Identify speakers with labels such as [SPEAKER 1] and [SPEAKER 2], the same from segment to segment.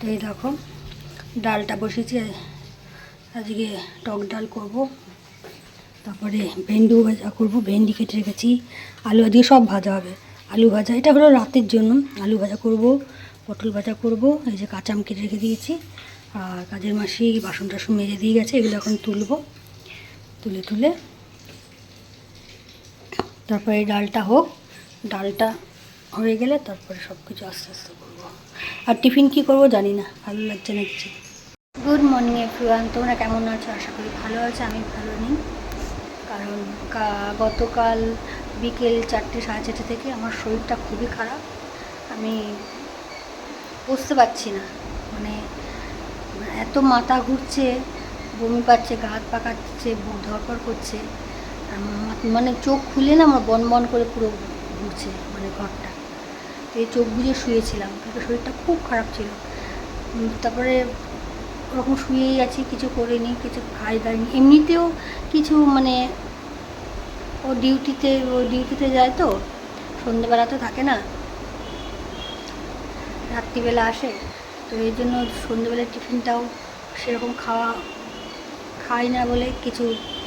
[SPEAKER 1] তো এই দেখো, ডালটা বসেছি। আজকে টক ডাল করব। তারপরে ভেন্ডি ভাজা করব। ভেন্ডি কেটে রেখেছি। আলু দিয়ে সব ভাজা হবে। আলু ভাজা, এটা হলো রাতের জন্য। আলু ভাজা করব, পটল ভাজা করব। এই যে কাঁচাম কেটে রেখে দিয়েছি। আর কাজের মাসি বাসন টাসন মেজে দিয়ে গেছে, এগুলো এখন তুলবো। তুলে তুলে। তারপরে ডালটা হোক। ডালটা হয়ে গেলে তারপরে সব কিছু আস্তে আস্তে করব। আর টিফিন কি করব জানি না, ভালো লাগছে না কিছু। গুড মর্নিং এভরিওয়ান তোমরা কেমন আছো? আশা করি ভালো আছো, আমি ভালো নেই। কারণ গতকাল বিকেল চারটে, সাড়ে চারটে থেকে আমার শরীরটা খুবই খারাপ। আমি বুঝতে পারছি না মানে এত মাথা ঘুরছে, বমি পাচ্ছে, গা হাত পা কাটছে বুক ধরপড় করছে। মানে চোখ খুলে না, আমার বন বন করে পুরো ঘুরছে মানে ঘরটা। এই চোখ বুজে শুয়েছিলাম। কিন্তু শরীরটা খুব খারাপ ছিল। তারপরে ওরকম শুয়েই আছি, কিছু করিনি, কিছু খাই দাইনি এমনিতেও কিছু মানে ও ডিউটিতে ও ডিউটিতে যায় তো, সন্ধ্যেবেলা তো থাকে না। রাত্রিবেলা আসে, তো এই জন্য সন্ধ্যেবেলার টিফিনটাও সেরকম খাওয়া খাই না বলে কিছু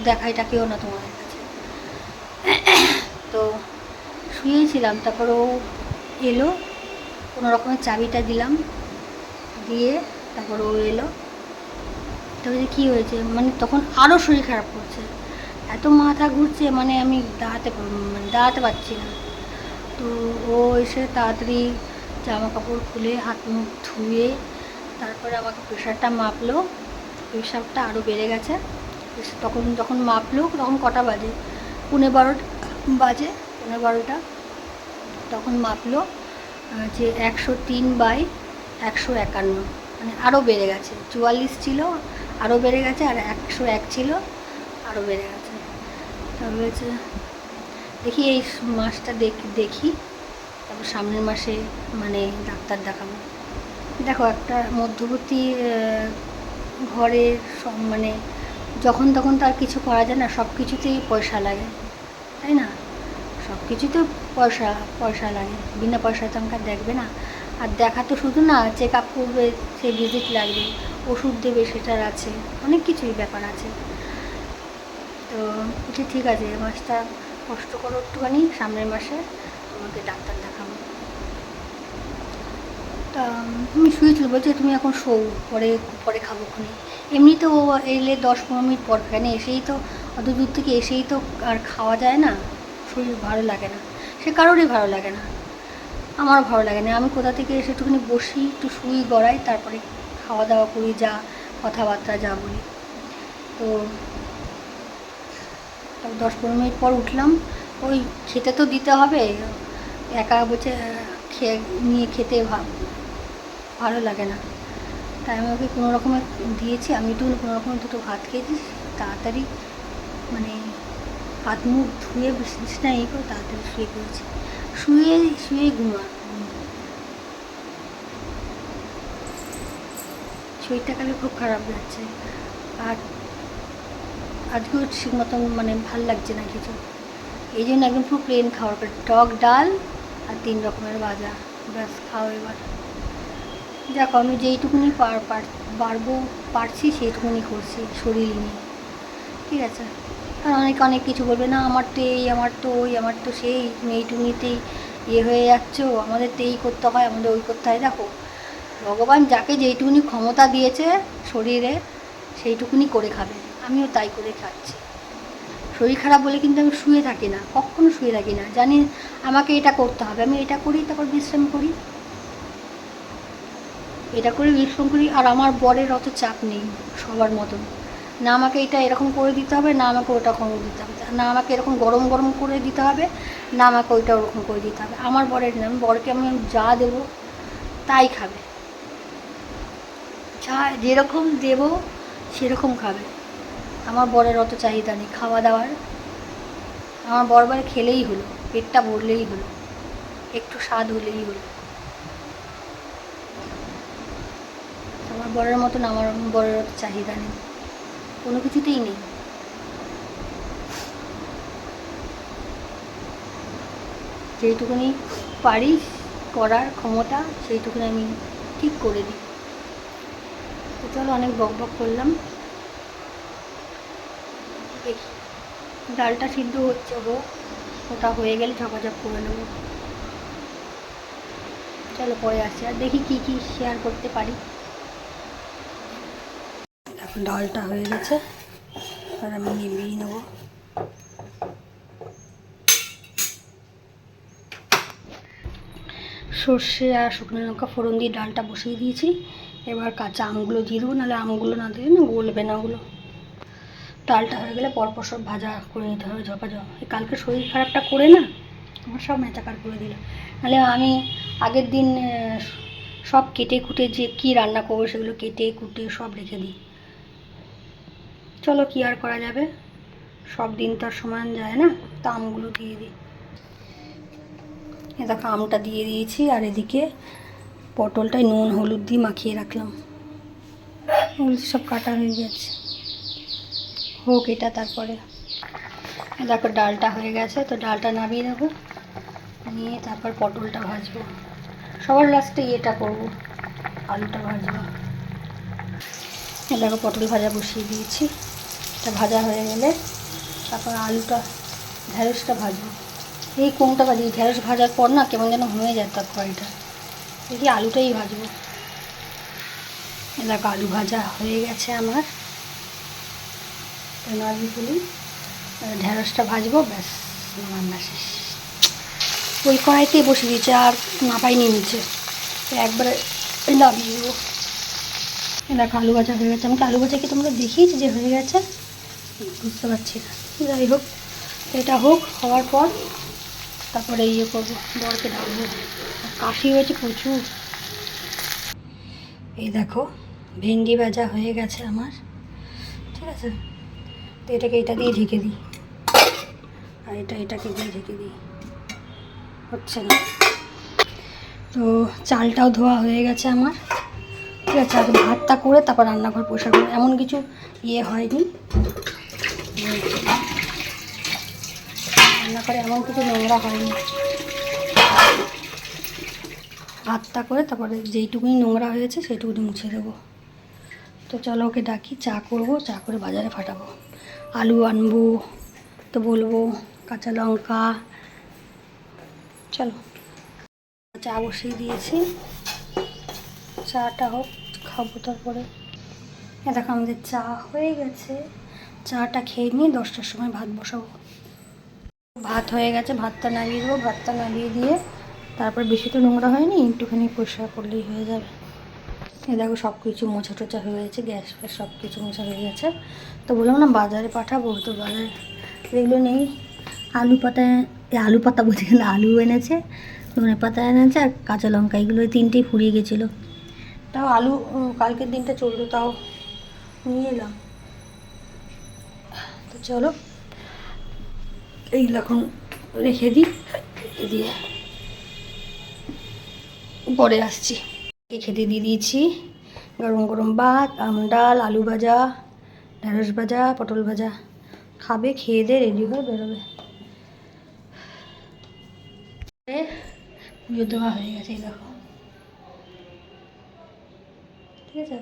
[SPEAKER 1] দেখাই টাকেও না তোমাদের কাছে। তো শুয়েছিলাম, তারপর ও এলো, কোনো রকমের চাবিটা দিলাম, দিয়ে তারপর ও এলো। তারপরে কী হয়েছে? মানে তখন আরও শরীর খারাপ করছে। এত মাথা ঘুরছে মানে আমি দাঁড়াতে মানে দাঁড়াতে পারছি না। তো ও এসে তাড়াতাড়ি জামা কাপড় খুলে হাত মুখ ধুয়ে তারপরে আমাকে প্রেশারটা মাপলো। প্রেশারটা আরও বেড়ে গেছে। তখন যখন মাপলো, তখন কটা বাজে? পুনে বারোটা, বাজে, পৌনে বারোটা। তখন মাপলো যে একশো তিন বাই একশো একান্ন। মানে আরও বেড়ে গেছে। চুয়াল্লিশ ছিল আরও বেড়ে গেছে, আর একশো এক ছিল আরও বেড়ে গেছে। তারপর হচ্ছে, দেখি এই মাসটা দেখি দেখি। তারপর সামনের মাসে মানে ডাক্তার দেখাবো। দেখো একটা মধ্যবর্তী ঘরে সব মানে যখন তখন তো আর কিছু করা যায় না সব কিছুতেই পয়সা লাগে। তাই না? সব কিছুতে পয়সা পয়সা লাগে বিনা পয়সায় তো আমাকে দেখবে না। আর দেখা তো শুধু না চেক আপ করবে, সে ভিজিট লাগবে, ওষুধ দেবে, সেটার আছে। অনেক কিছুই ব্যাপার আছে। তো বলছি, ঠিক আছে, এ মাসটা কষ্ট করো একটুখানি, সামনের মাসে তোমাকে ডাক্তার দেখাবো। তা তুমি শুয়েছিল, বলছে, তুমি এখন শো, পরে পরে খাব খুনি এমনিতে ও এলে দশ পনেরো মিনিট পর এখানে এসেই তো, অত দূর থেকে এসেই তো আর খাওয়া যায় না। শরীর ভালো লাগে না। সে কারোরই ভালো লাগে না। আমারও ভালো লাগে না। আমি কোথা থেকে এসে একটুখানি বসি, একটু শুই, গড়াই, তারপরে খাওয়া দাওয়া করি, যা কথাবার্তা যা বলি। তো দশ পনেরো মিনিট পর উঠলাম। ওই খেতে তো দিতে হবে। একা বসে খেয়ে, নিয়ে খেতে ভালো লাগে না। তাই আমি ওকে কোনো রকমে দিয়েছি। আমি একটু কোনো রকম দুটো ভাত খেয়েছি। তাড়াতাড়ি মানে হাত মুখ ধুয়ে বিছনা ইয়ে করে তাড়াতাড়ি শুয়ে পড়েছি। শুয়ে শুয়ে ঘুমা শরীরটা কালে খুব খারাপ লাগছে। আর আজকেও ঠিক মতন মানে ভালো লাগছে না কিছু। এই জন্য একদম পুরো প্লেন খাওয়ার পরে টক ডাল আর তিন রকমের ভাজা। ব্যাস, খাও এবার। দেখো, আমি যেইটুকুনি পার পারব, পারছি, সেইটুকুনি করছি। শরীর নিয়ে ঠিক আছে? আর অনেক অনেক কিছু বলবে, না, আমার তো এই, আমার তো ওই, আমার তো সেই, তুমি এইটুকুনিতেই ইয়ে হয়ে যাচ্ছ আমাদের তো এই করতে হয়, আমাদের ওই করতে হয়। দেখো, ভগবান যাকে যেইটুকুনি ক্ষমতা দিয়েছে শরীরে, সেইটুকুনি করে খাবে। আমিও তাই করে খাচ্ছি। শরীর খারাপ বলে কিন্তু আমি শুয়ে থাকি না, কখনো শুয়ে থাকি না। জানি আমাকে এটা করতে হবে, আমি এটা করি, তারপর বিশ্রাম করি। এটা করে, বিশ্রাম করি, আর আমার বরের অত চাপ নেই সবার মতন। না আমাকে এটা এরকম করে দিতে হবে, না আমাকে ওটা করে দিতে হবে। না আমাকে এরকম গরম গরম করে দিতে হবে, না আমাকে ওইটা ওরকম করে দিতে হবে। আমার বরের না আমি বরকে আমি যা দেবো তাই খাবে। যা যেরকম দেবো সেরকম খাবে। আমার বরের অত চাহিদা নেই খাওয়া দাওয়ার। আমার বর বারে খেলেই হলো, পেটটা ভরলেই হলো, একটু স্বাদ হলেই হলো। আমার বরের মতন আমার বরের অত চাহিদা নেই। কোনো কিছুতেই নেই। যেইটুকুনি পারি করার ক্ষমতা, সেইটুকুনি আমি ঠিক করে দিই। তো চলো অনেক বক বক করলাম। দেখি, ডালটা সিদ্ধ হচ্ছে হোক ওটা হয়ে গেলে ঝপাঝপ করে নেব। চলো পরে আসছি। আর দেখি কি কি শেয়ার করতে পারি। ডালটা হয়ে গেছে। আর আমি নিবিয়ে নেব। সর্ষে আর শুকনো লঙ্কা ফোড়ন দিয়ে ডালটা বসিয়ে দিয়েছি। এবার কাঁচা আমগুলো দিয়ে দেবো, নাহলে আমগুলো না দিলে না গলবে না ওগুলো। ডালটা হয়ে গেলে পরপর সব ভাজা করে নিতে হবে ঝপাঝপ। এই কালকে শরীর খারাপটা করে না? আমার সব মেচাকার করে দিল। নাহলে আমি আগের দিন সব কেটে কুটে যে কী রান্না করব সেগুলো কেটে কুটে সব রেখে দিই। চলো কি আর করা যাবে? সব দিন তো আর সমান যায় না, তা আমগুলো দিয়ে দিই। এ দেখো, আমটা দিয়ে দিয়েছি, আর এদিকে পটলটায় নুন, হলুদ দিয়ে মাখিয়ে রাখলাম। এগুলো সব কাটা হয়ে গেছে। হোক, এটা তারপরে। দেখো, ডালটা হয়ে গেছে, তো ডালটা নামিয়ে দেবো নিয়ে তারপর পটলটা ভাজবো। সবার লাস্টে ইয়েটা করব, আলুটা ভাজবো। দেখো, পটল ভাজা বসিয়ে দিয়েছি। এটা ভাজা হয়ে গেলে তারপর আলুটা ঢ্যাঁড়সটা ভাজবো। এই কোনটা ভাজি? ঢ্যাঁড়স ভাজার পর না কেমন যেন হয়ে যায় তরকারিটা। দেখি আলুটাই ভাজবো। দেখো, আলু ভাজা হয়ে গেছে আমার। নাড়ি তুলি ঢ্যাঁড়সটা ভাজবো, ব্যাস, রান্না শেষ। ওই কড়াইতেই বসে দিয়েছে, আর না পাইনি নিচে। একবারে নামিয়ে দেবো। দেখো আলু ভাজা হয়ে গেছে। আমাকে আলু ভাজা কি তোমরা দেখিয়েছি যে হয়ে গেছে? বুঝতে পারছি না। যাই হোক, এটা হোক হওয়ার পর তারপরে ইয়ে করব, বরকে ডাকবো কাশি হয়েছে প্রচুর। এই দেখো, ভেন্ডি ভাজা হয়ে গেছে আমার। ঠিক আছে? তো এটাকে এটা দিয়ে ঢেকে দিই। আর এটা এটাকে দিয়ে ঢেকে দিই। হচ্ছে না। তো চালটাও ধোয়া হয়ে গেছে আমার। ঠিক আছে, আগে ভাতটা করে তারপর রান্নাঘর পোষাক করব। এমন কিছু ইয়ে হয়নি। রান্নাঘরে এমন কিছু নোংরা হয়নি। ভাতটা করে তারপরে যেইটুকুনি নোংরা হয়েছে সেইটুকুনি মুছে দেবো। তো চলো ওকে ডাকি, চা করব, চা করে বাজারে ফাটাবো। আলু আনব, তো বলব কাঁচা লঙ্কা। চলো। চা বসিয়ে দিয়েছি। চাটা হোক, খাব তারপরে। দেখো আমাদের চা হয়ে গেছে। চাটা খেয়ে নিয়ে দশটার সময় ভাত বসাবো। ভাত হয়ে গেছে, ভাতটা নামিয়ে দেবো। ভাতটা নামিয়ে দিয়ে তারপর বেশি তো নোংরা হয়নি, একটুখানি পরিষ্কার করলেই হয়ে যাবে। এ দেখো সব কিছু মোছা টোচা হয়ে গেছে, গ্যাস ফ্যাস সব কিছু মোছা হয়ে গেছে। তো বললাম না, বাজারে পাঠাবো তো বাজারে। এগুলো নেই। আলু পাতা আলু পাতা বলতে গেলে আলু এনেছে ধনে পাতা এনেছে আর কাঁচা লঙ্কা। এগুলো তিনটেই ফুরিয়ে গেছিল। তাও আলু কালকের দিনটা চলল তাও নিয়ে এলাম। তো চলো, এইগুলো এখন রেখে দিই দিয়ে পরে আসছি। খেতে দিয়ে দিয়েছি গরম গরম ভাত, আম ডাল, আলু ভাজা, ঢেঁড়স ভাজা, পটল ভাজা। খাবে, খেয়ে দিয়ে রেডি হয়ে বেরোবে। পুজো দেওয়া হয়ে গেছে, এই দেখো। ঠিক আছে?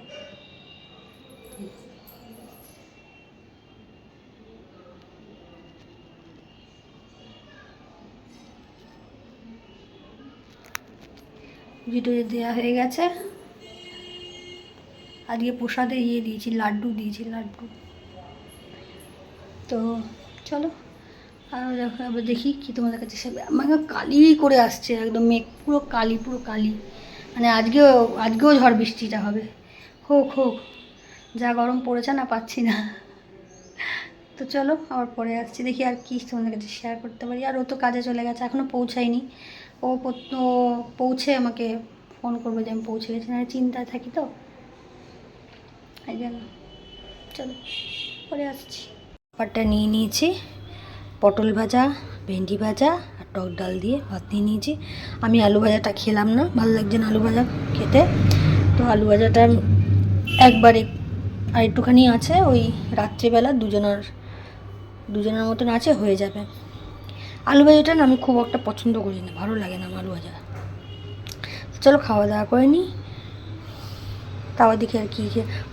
[SPEAKER 1] টুজো দেওয়া হয়ে গেছে। আজকে প্রসাদে ইয়ে দিয়েছি, লাড্ডু দিয়েছি, লাড্ডু। তো চলো, আর এবার দেখি কি তোমাদের কাছে সে আমাকে কালি করে আসছে, একদম মেঘ পুরো কালি পুরো কালি। মানে আজকেও আজকেও ঝড় বৃষ্টিটা হবে। হোক হোক। যা গরম পড়েছে না, পাচ্ছি না। তো চলো, আবার পরে আসছি। দেখি আর কি তোমাদের কাছে শেয়ার করতে পারি। আর ও তো কাজে চলে গেছে এখনও পৌঁছায়নি। ও পৌঁছে আমাকে ফোন করবে যে আমি পৌঁছে গেছি। না চিন্তায় থাকি তো। এই জন্য চলো, পরে আসছি। খাবারটা নিয়ে নিয়েছি। পটল ভাজা, ভেন্ডি ভাজা, আর টক ডাল দিয়ে ভাত নিয়ে নিয়েছি। আমি আলু ভাজাটা খেলাম না। ভালো লাগছে না আলু ভাজা খেতে। তো আলু ভাজাটা একবারে আর একটুখানি আছে, ওই রাত্রিবেলা দুজনের দুজনের মতন আছে, হয়ে যাবে। আলু ভাজাটা না আমি খুব একটা পছন্দ করি না, ভালো লাগে না আমার আলু ভাজা। চলো খাওয়া দাওয়া করে নিই তাও দেখি আর কি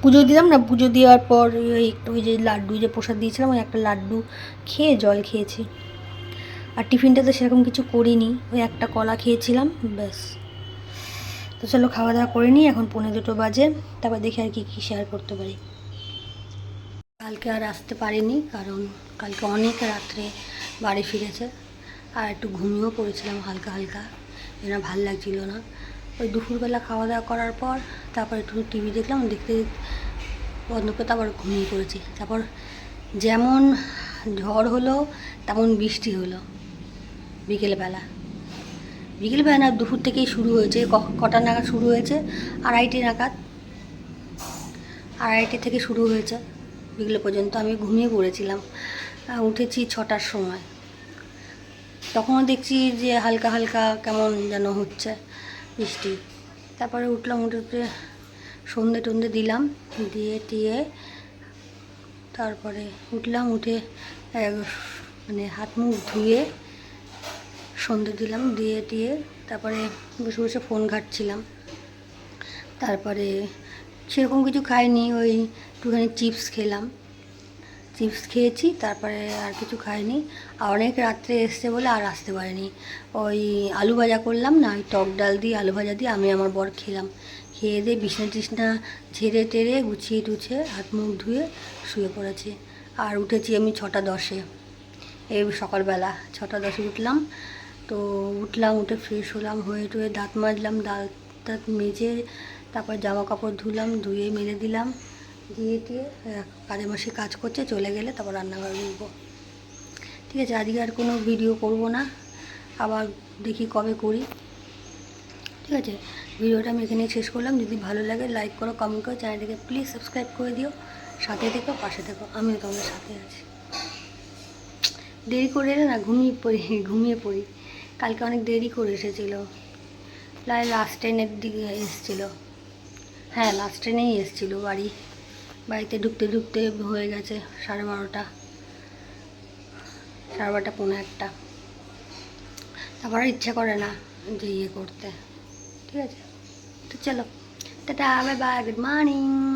[SPEAKER 1] পুজো দিলাম না, পুজো দেওয়ার পর একটু ওই যে লাড্ডু যে প্রসাদ দিয়েছিলাম, ওই একটা লাড্ডু খেয়ে জল খেয়েছি। আর টিফিনটা তো সেরকম কিছু করিনি, ওই একটা কলা খেয়েছিলাম, ব্যাস। চলো খাওয়া দাওয়া করে নিই, এখন পনেরো দুটো বাজে। তারপর দেখি আর কি কী শেয়ার করতে পারি। কালকে আর আসতে পারিনি, কারণ কালকে অনেক রাত্রে বাড়ি ফিরেছে। আর একটু ঘুমিয়েও পড়েছিলাম হালকা হালকা এর ভালো লাগছিল না। ওই দুপুরবেলা খাওয়া দাওয়া করার পর, তারপর একটু টিভি দেখলাম, দেখতে বন্ধ করে তারপর ঘুমিয়ে পড়েছি। তারপর যেমন ঝড় হলো, তেমন বৃষ্টি হলো। বিকেলবেলা। বিকেলবেলা না দুপুর থেকেই শুরু হয়েছে কটা নাগাদ শুরু হয়েছে? আড়াইটে নাগাদ। আড়াইটে থেকে শুরু হয়েছে, বিকেল পর্যন্ত আমি ঘুমিয়ে পড়েছিলাম উঠেছি ছটার সময়। তখনও দেখছি যে হালকা হালকা কেমন যেন হচ্ছে বৃষ্টি। তারপরে উঠলাম, উঠে উঠে সন্ধে টন্ধে দিলাম, দিয়ে টিয়ে তারপরে উঠলাম, উঠে মানে হাত মুখ ধুয়ে সন্ধে দিলাম, দিয়ে টিয়ে তারপরে বসে বসে ফোন ঘাটছিলাম। তারপরে সেরকম কিছু খাইনি, ওই একটুখানি চিপস খেলাম। চিপস খেয়েছি, তারপরে আর কিছু খাইনি। আর অনেক রাত্রে এসছে বলে আর আসতে পারিনি। ওই আলু ভাজা করলাম না, ওই টক ডাল দিয়ে, আলু ভাজা দিয়ে আমি আমার বর খেলাম। খেয়ে দিয়ে বিছনা টিছনা ঝেড়ে টেরে গুছিয়ে টুছিয়ে হাত মুখ ধুয়ে শুয়ে পড়েছি। আর উঠেছি আমি ছটা দশে। এই সকালবেলা ছটা দশে উঠলাম তো উঠলাম, উঠে ফ্রেশ হলাম, হয়ে টুয়ে দাঁত মাজলাম, দাঁত দাঁত মেজে তারপর জামা কাপড় ধুলাম, ধুয়ে মেলে দিলাম। দিয়ে দিয়ে কাজে মাসে কাজ করছে, চলে গেলে তারপর রান্নাঘর ঢুকবো। ঠিক আছে, আজকে আর কোনো ভিডিও করব না। আবার দেখি কবে করি। ঠিক আছে ভিডিওটা আমি এখানেই শেষ করলাম। যদি ভালো লাগে লাইক করো কমেন্ট করো চ্যানেলটিকে প্লিজ সাবস্ক্রাইব করে দিও। সাথে থেকো, পাশে থেকো, আমিও তোমাদের সাথে আছি। দেরি করে না, ঘুমিয়ে পড়ি ঘুমিয়ে পড়ি। কালকে অনেক দেরি করে এসেছিল। প্রায় লাস্ট ট্রেনের দিকে এসেছিল। হ্যাঁ লাস্ট ট্রেনেই এসেছিল বাড়ি। বাড়িতে ঢুকতে ঢুকতে হয়ে গেছে সাড়ে বারোটা। সাড়ে বারোটা, পৌনে একটা। তারপর ইচ্ছা করে না যে ইয়ে করতে। ঠিক আছে? তো চলো। Tata bye bye good morning